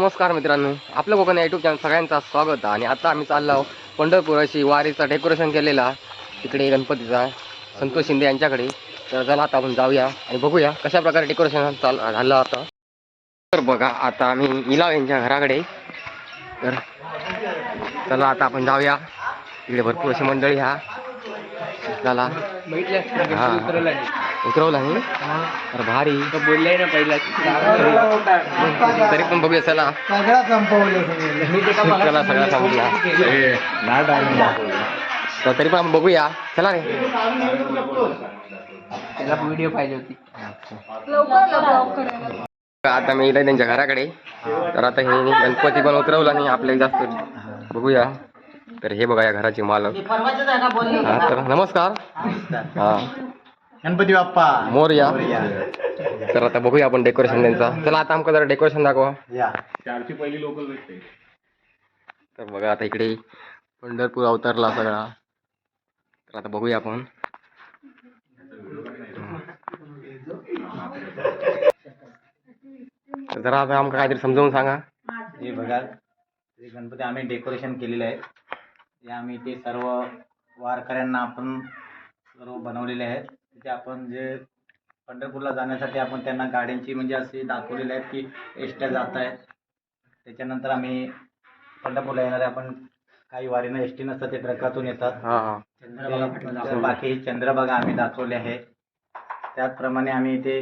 नमस्कार मित्रांनो आपल्या कोकण युट्यूब चॅनल सगळ्यांचं स्वागत आहे. आणि आता आम्ही चाललो आहोत पंढरपूर अशी वारीचा डेकोरेशन केलेला तिकडे गणपतीचा संतोष शिंदे यांच्याकडे. तर चला आता आपण जाऊया आणि बघूया कशा प्रकारे डेकोरेशन चाल झालं आता. तर बघा आता आम्ही इलाव यांच्या घराकडे. तर चला आता आपण जाऊया. इकडे भरपूर अशी मंडळी ह्या चला. हा. उतरवला नाही तर भारी. बोलले ना पहिला तरी पण बघूया चला. सगळा संपवलं सगळा सांगूया तर तरी पण आपण बघूया. चला रे. त्याला व्हिडिओ पाहिजे होती. आता मी इथे त्यांच्या घराकडे. तर आता हे गणपती पण उतरवला नाही आपल्याला जास्त बघूया. तर हे बघा या घराचे मालक. तर नमस्कार. हा. गणपती बाप्पा. मोरया. तर आता बघूया आपण डेकोरेशन त्यांचा. चला आता आमका जरा डेकोरेशन दाखवा. या. तर बघा आता इकडे पंढरपूर अवतरला सगळा. तर आता बघूया आपण. तर जरा आता आमका काहीतरी समजावून सांगा. हे बघा हे गणपती आम्ही डेकोरेशन केलेलं आहे. ते आम्ही ते सर्व वारकऱ्यांना आपण सर्व बनवलेले आहेत. तिथे आपण जे पंढरपूरला जाण्यासाठी आपण त्यांना गाड्यांची म्हणजे अशी दाखवलेले आहेत की एसट्या जात आहेत. त्याच्यानंतर आम्ही पंढरपूरला येणारे आपण काही वारीनं एस टी नसतात ते ट्रकातून येतात. हा हा. बाकी चंद्रभागा आम्ही दाखवले आहे. त्याचप्रमाणे आम्ही ते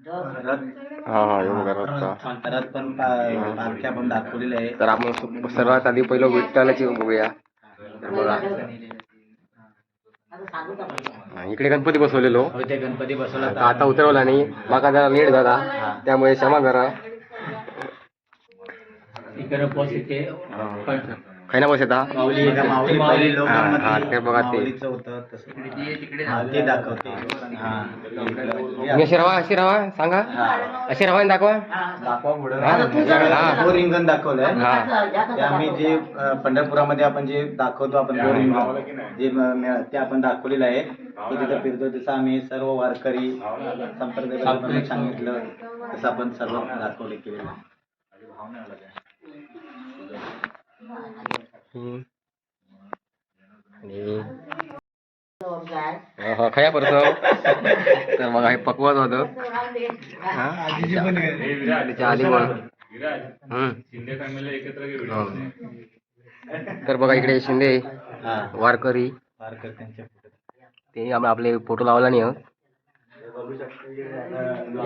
रथ हा हा हे पण पालख्या पण दाखवलेल्या आहे तर आपण सर्वात आधी पहिलं विठ्ठलाची बघूया. बघा. हा, इकडे गणपती बसवलेलो. ते गणपती बसवला आता आता उतरवला नाही. माका जरा लेट झाला. त्यामुळे क्षमा करा. इकडे पोच येते खायना बस माऊली माऊली हा, हा, ते बघा ते. माऊलीचं होतं तसं. हा, ते दाखवते. हा. अशी राहा अशी सांगा. हा. अशी राहा आणि दाखवा. दाखवा पुढं. हा. हा. रिंगण दाखवलंय. हा. ते आम्ही जे अ, पंढरपुरामध्ये आपण जे दाखवतो आपण रिंगण जे म- मेळ- ते आपण दाखवलेलं आहे. तो तिथं फिरतो तसं आम्ही सर्व वारकरी संप्रदाय सांगितलं. तसं आपण सर्व दाखवले केलेलं आहे. खया परत तर मग हे पकवत होतं तर बघा इकडे शिंदे वारकरी वारकऱ्यांच्या ते आपले फोटो लावला नाही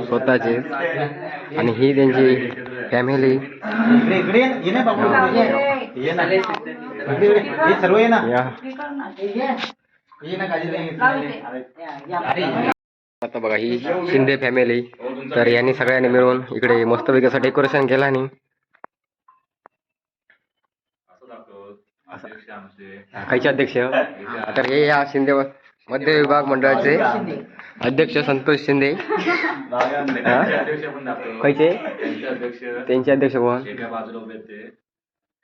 स्वतःचे आणि ही त्यांची फॅमिली ये ना. ये ना बाबू ये ना इकडे, इकडे. हे सर्व ये ना या ना काळजी नाही आता बघा ही शिंदे फॅमिली तर यांनी सगळ्यांनी मिळून इकडे मस्तपैकी असं डेकोरेशन केलं आणि खायचे अध्यक्ष तर हे या शिंदे मध्य विभाग मंडळाचे अध्यक्ष संतोष शिंदे? खायचे त्यांचे अध्यक्ष कोण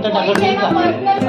明天，我吃。